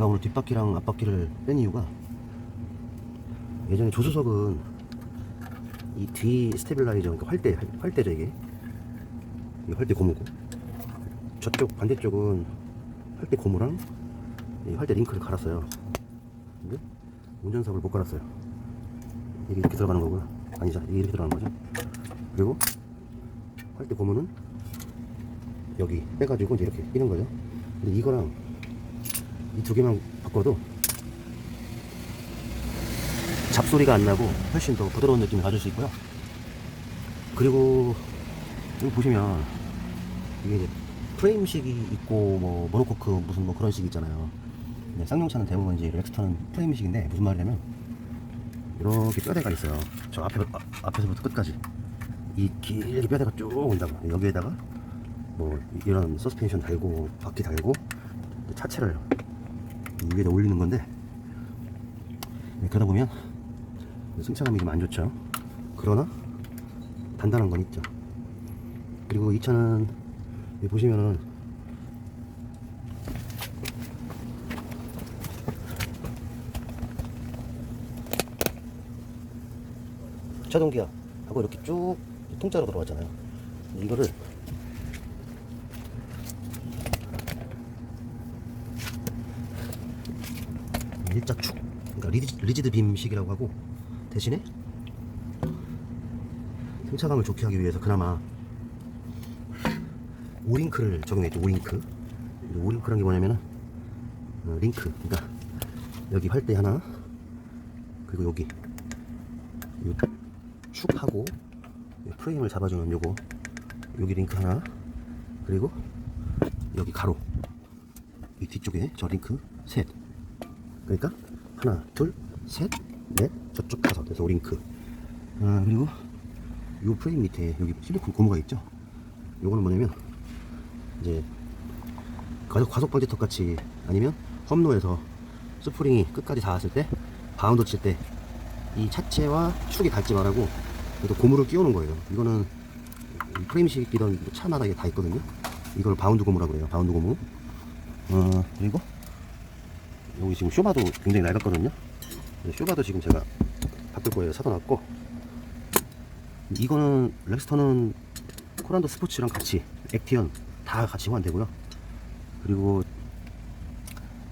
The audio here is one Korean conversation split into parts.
제가 오늘 뒷바퀴랑 앞바퀴를 뺀 이유가 예전에 조수석은 이 뒤 스테빌라이저 그러니까 활대 활대죠 이게? 이 활대 고무고. 저쪽 반대쪽은 활대 고무랑 이 활대 링크를 갈았어요. 근데 운전석을 못 갈았어요. 이게 이렇게 들어가는 거고요 아니죠. 이게 이렇게 들어가는 거죠. 그리고 활대 고무는 여기 빼가지고 이제 이렇게 끼는 거죠. 근데 이거랑 이 두 개만 바꿔도 잡소리가 안 나고 훨씬 더 부드러운 느낌을 가질 수 있고요. 그리고 여기 보시면 이게 이제 프레임식이 있고 뭐 모노코크 무슨 뭐 그런 식 있잖아요. 네, 쌍용차는 대부분 이제 렉스터는 프레임식인데 무슨 말이냐면 이렇게 뼈대가 있어요. 저 앞에 아, 앞에서부터 끝까지 이 길게 뼈대가 쭉 온다고 여기에다가 뭐 이런 서스펜션 달고 바퀴 달고 차체를 이 위에다 올리는 건데 네, 그러다 보면 승차감이 좀 안 좋죠. 그러나 단단한 건 있죠. 그리고 이 차는 보시면은 자동기어 하고 이렇게 쭉 통짜로 들어갔잖아요. 이거를 일자축. 그러니까 리지, 리지드 빔식이라고 하고 대신에 승차감을 좋게 하기 위해서 그나마 오링크를 적용했죠 오링크. 오링크란 게 뭐냐면은 어, 링크. 그러니까 여기 활대 하나 그리고 여기. 요 축하고 이 프레임을 잡아주는 요거. 여기 링크 하나 그리고 여기 가로. 이 뒤쪽에 저 링크 셋 그러니까 하나, 둘, 셋, 넷, 저쪽 다섯. 그래서 오링크. 아, 그리고 요 프레임 밑에 여기 실리콘 고무가 있죠. 요거는 뭐냐면 이제 과속, 과속 방지턱 같이 아니면 험로에서 스프링이 끝까지 닿았을 때 바운드 칠 때 이 차체와 축이 닿지 말라고 또 고무를 끼우는 거예요. 이거는 이 프레임식이던 차마다 이게 다 있거든요. 이걸 바운드 고무라고 해요. 바운드 고무. 어, 그리고 여기 지금 쇼바도 굉장히 낡았거든요. 그래서 쇼바도 지금 제가 바꿀 거예요. 사다 놨고. 이거는 렉스터는 코란도 스포츠랑 같이 액티언 다 같이 호환되고요. 그리고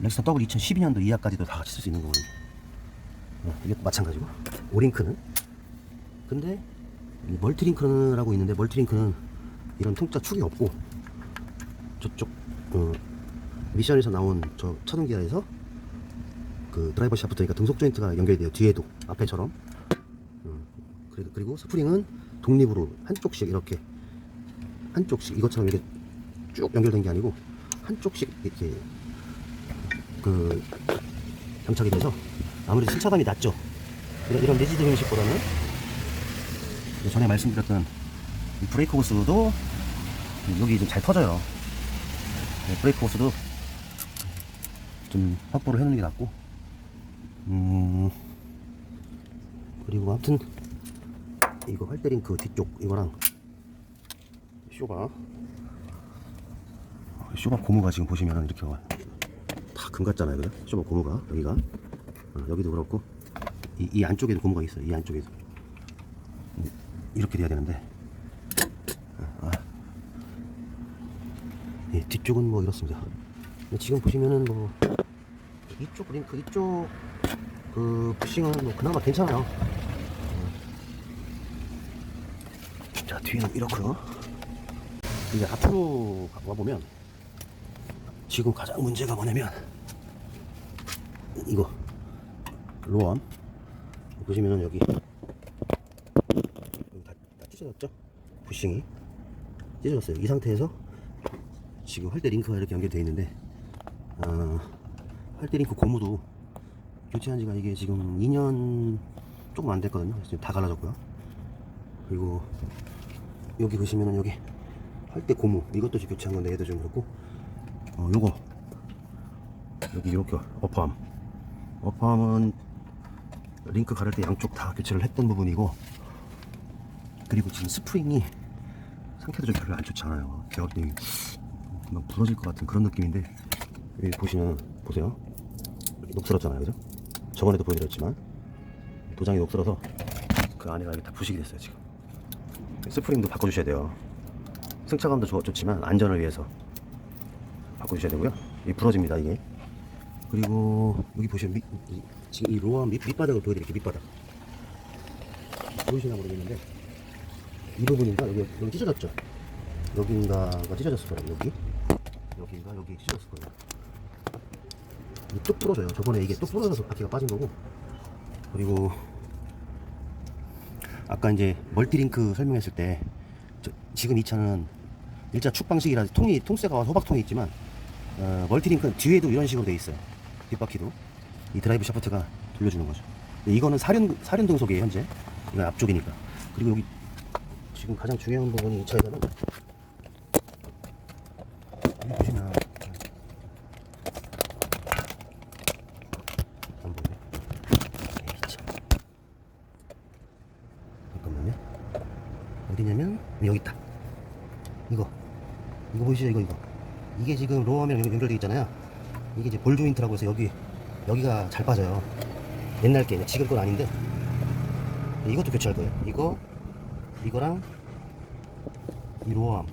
렉스터 더블 2012년도 이하까지도 다 같이 쓸 수 있는 거거든요. 어, 이게 마찬가지고 오링크는 근데 이 멀티링크라고 있는데 멀티링크는 이런 통짜 축이 없고 저쪽 그 미션에서 나온 저 차동기아에서 그 드라이버 샤프트니까 등속 조인트가 연결이 돼요 뒤에도. 앞에처럼. 음, 그리고, 그리고 스프링은 독립으로 한쪽씩 이렇게 한쪽씩 이것처럼 이렇게 쭉 연결된 게 아니고 한쪽씩 이렇게 그 장착이 돼서 아무래도 승차감이 낮죠. 이런, 이런 리지드 형식보다는 전에 말씀드렸던 이 브레이크 호스도 여기 좀 잘 터져요. 네, 브레이크 호스도 좀 확보를 해놓는 게 낫고 음. 그리고 아무튼 이거 활대링크 뒤쪽 이거랑 쇼바 쇼바 고무가 지금 보시면 이렇게 와. 다금 같잖아요 그죠? 쇼바 고무가 여기가. 어, 여기도 그렇고 이, 이 안쪽에도 고무가 있어요 이 안쪽에도 음, 이렇게 돼야 되는데. 아, 예, 뒤쪽은 뭐 이렇습니다. 지금 보시면은 뭐 이쪽 링크 이쪽 그 부싱은 뭐 그나마 괜찮아요. 어. 자 뒤는 이렇고요. 이제 앞으로 와 보면 지금 가장 문제가 뭐냐면 이거 로암 보시면은 여기 다, 다 찢어졌죠? 부싱이 찢어졌어요. 이 상태에서 지금 활대 링크가 이렇게 연결되어 있는데 어, 활대 링크 고무도 교체한 지가 이게 지금 2년 조금 안 됐거든요. 지금 다 갈라졌고요. 그리고 여기 보시면은 여기 활대 고무 이것도 지금 교체한 건데 얘도 좀 그렇고 어 요거 여기 이렇게 어퍼암 어퍼암은 링크 가를 때 양쪽 다 교체를 했던 부분이고 그리고 지금 스프링이 상태도 좀 별로 안 좋잖아요. 제가 볼때 막 부러질 것 같은 그런 느낌인데 여기 보시면 보세요 녹슬었잖아요, 그죠? 저번에도 보여드렸지만 도장이 녹슬어서 그 안에가 다 부식이 됐어요 지금. 스프링도 바꿔주셔야 돼요. 승차감도 좋, 좋지만 안전을 위해서 바꿔주셔야 되고요. 이 부러집니다 이게. 그리고 여기 보시면 밑, 이- 지금 이 로아 밑, 밑바닥을 보여드릴게요 밑바닥. 보이시나 모르겠는데 이 부분인가 여기 여기 찢어졌죠. 여기인가가 찢어졌을 거예요 여기. 여기인가 여기 찢어졌을 거예요. 뚝 부러져요. 저번에 이게 뚝 부러져서 바퀴가 빠진 거고. 그리고 아까 이제 멀티링크 설명했을 때 저- 지금 이 차는 일자 축 방식이라 통이 통쇠가 호박통이 있지만 어, 멀티링크는 뒤에도 이런 식으로 돼 있어요. 뒷바퀴도 이 드라이브 샤프트가 돌려주는 거죠. 이거는 사륜 사륜 등속이에요 현재. 이건 앞쪽이니까. 그리고 여기 지금 가장 중요한 부분이 이 차에서는 여기 보시면 안 보이네. 에이, 참. 잠깐만요. 어디냐면 여기 있다. 이거 이거 보이시죠? 이거 이거 이게 지금 로어면 연결되어 있잖아요. 이게 이제 볼 조인트라고 해서 여기 여기가 잘 빠져요. 옛날 게 지금 건 아닌데 이것도 교체할 거예요. 이거 이거랑 이 로어암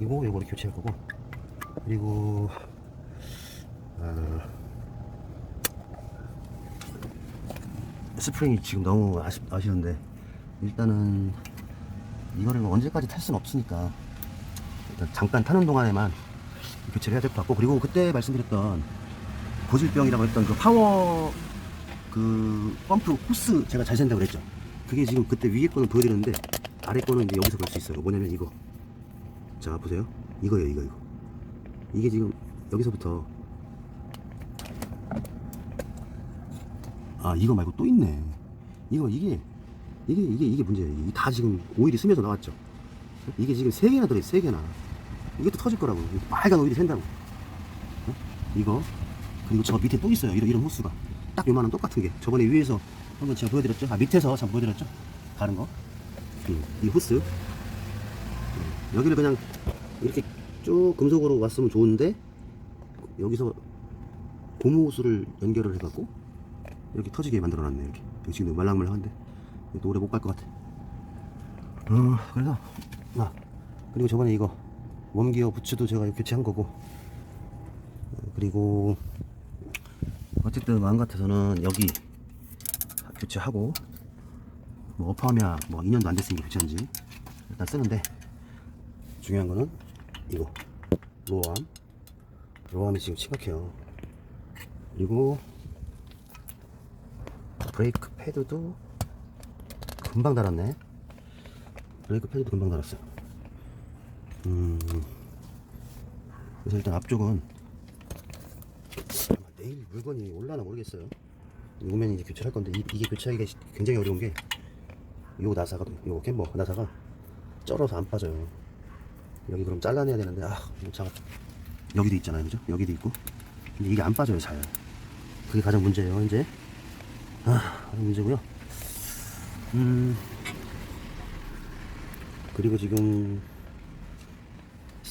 이거 요거를 교체할 거고 그리고 아, 스프링이 지금 너무 아쉽, 아쉬운데 일단은 이거를 뭐 언제까지 탈 수는 없으니까 잠깐 타는 동안에만 교체를 해야 될 것 같고 그리고 그때 말씀드렸던 고질병이라고 했던 그 파워 그 펌프 호스 제가 잘 센다고 그랬죠. 그게 지금 그때 위에 거는 보여드렸는데 아래 거는 이제 여기서 볼 수 있어요. 뭐냐면 이거. 자 보세요. 이거예요 이거 이거. 이게 지금 여기서부터. 아 이거 말고 또 있네. 이거 이게 이게 이게 이게 문제예요. 이게 다 지금 오일이 스며서 나왔죠. 이게 지금 세 개나 들어있어 세 개나 이것도 터질 거라고. 빨간 오일이 샌다고. 어? 이거. 그리고 저 밑에 또 있어요. 이런 이런 호스가. 딱 요만한 똑같은 게. 저번에 위에서 한번 제가 보여드렸죠? 아 밑에서 참 보여드렸죠? 다른 거. 음, 이 호스 음, 여기를 그냥 이렇게 쭉 금속으로 왔으면 좋은데 여기서 고무 호스를 연결을 해갖고 이렇게 터지게 만들어놨네 이렇게. 여기 지금 말랑말랑한데. 이것도 오래 못 갈 것 같아. 어 그래서 아 그리고 저번에 이거 웜기어 부츠도 제가 교체한 거고. 어, 그리고 어쨌든 마음 같아서는 여기 교체하고 뭐 어파하면 뭐 2년도 안 됐으니까 교체한지 일단 쓰는데 중요한 거는 이거. 로암. 로암이 지금 심각해요. 그리고 브레이크 패드도 금방 달았네. 브레이크 패드도 금방 달았어요 음. 그래서 일단 앞쪽은 내일 물건이 올라나 모르겠어요. 오면 이제 교체할 건데 이, 게 교체하기가 시- 굉장히 어려운 게 요 나사가 요 캠버 나사가 쩔어서 안 빠져요. 여기 그럼 잘라내야 되는데 아 차가 여기도 있잖아요. 그죠? 여기도 있고. 근데 이게 안 빠져요 잘. 그게 가장 문제예요 이제. 아 문제고요. 음. 그리고 지금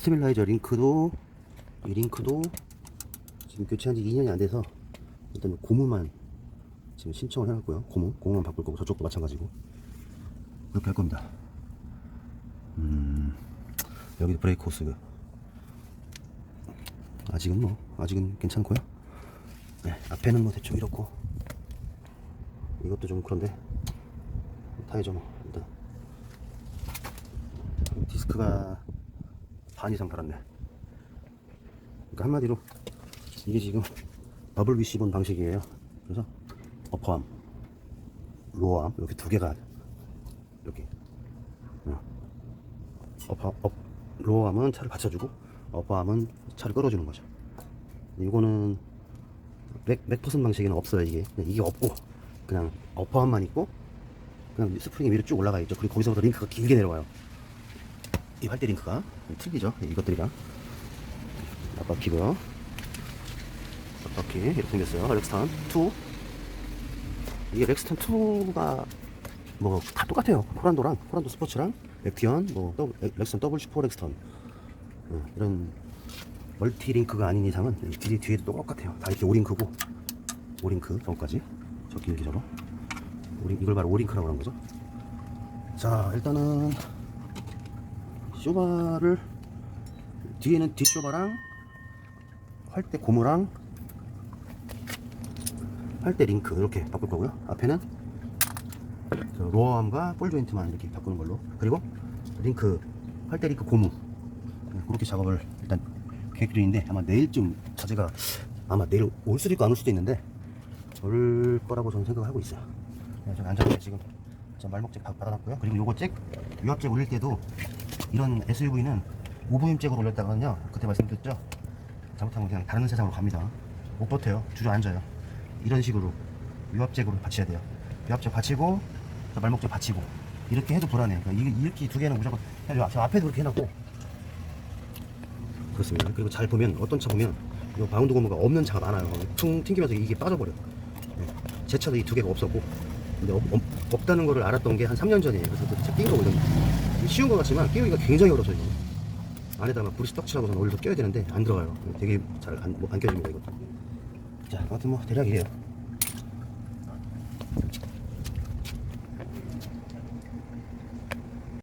스테빌라이저 링크도 이 링크도 지금 교체한 지 2년이 안 돼서 일단 고무만 지금 신청을 해놨고요. 고무 고무만 바꿀 거고 저쪽도 마찬가지고 그렇게 할 겁니다. 음 여기 브레이크 호스. 아직은 뭐 아직은 괜찮고요. 네, 앞에는 뭐 대충 이렇고 이것도 좀 그런데 타이저 뭐 일단 디스크가 반 이상 달았네. 그러니까 한마디로 이게 지금 더블 위시본 방식이에요. 그래서 어퍼암 로어암 이렇게 두 개가 이렇게. 어. 어퍼 업 로어암은 차를 받쳐주고 어퍼암은 차를 끌어주는 거죠. 이거는 맥, 맥퍼슨 방식에는 없어요 이게. 이게 없고 그냥 어퍼암만 있고 그냥 스프링이 위로 쭉 올라가 있죠. 그리고 거기서부터 링크가 길게 내려와요 이 활대 링크가 틀리죠? 이것들이랑. 앞바퀴고요. 앞바퀴 이렇게 생겼어요. 렉스탄 2 이게 렉스탄 2가 뭐 다 똑같아요. 포란도랑 포란도 스포츠랑 액티언 뭐 렉스턴 더블 슈퍼 렉스턴. 어, 이런 멀티 링크가 아닌 이상은 뒤에 뒤에도 똑같아요. 다 이렇게 오링크고 오링크 저거까지. 저 길게 저거. 오링, 이걸 바로 오링크라고 하는 거죠. 자 일단은 쇼바를 뒤에는 뒷쇼바랑 활대 고무랑 활대 링크 이렇게 바꿀 거고요. 앞에는 저 로어암과 볼 조인트만 이렇게 바꾸는 걸로. 그리고 링크 활대 링크 고무. 네, 그렇게 작업을 일단 계획 중인데 아마 내일쯤 자재가 아마 내일 올 수도 있고 안 올 수도 있는데 올 거라고 저는 생각을 하고 있어요. 네, 저 안전하게 지금 저 말목잭 바- 받아놨고요. 그리고 요거 잭 유압잭 올릴 때도 이런 SUV는 5부임 잭으로 올렸다가는요 그때 말씀드렸죠? 잘못하면 그냥 다른 세상으로 갑니다. 못 버텨요. 주저앉아요. 이런 식으로 유압잭으로 받쳐야 돼요. 유압잭 받치고 저 말목잭 받치고. 이렇게 해도 불안해요 그러니까 이- 이렇게 두 개는 무조건 해야 저 앞에도 그렇게 해놨고. 그렇습니다. 그리고 잘 보면 어떤 차 보면 이 바운드 고무가 없는 차가 많아요. 퉁 튕기면서 이게 빠져버려 네. 제 차도 이 두 개가 없었고. 근데 없, 없, 다는 거를 알았던 게 한 3년 전이에요. 그래서 그차 끼는 거거든요 쉬운 것 같지만 끼우기가 굉장히 어려워요 이거 안에다가 브리스 떡칠하고 선 올려서 껴야 되는데 안 들어가요. 되게 잘안 뭐, 안 껴집니다 이것도. 자 아무튼 뭐 대략이에요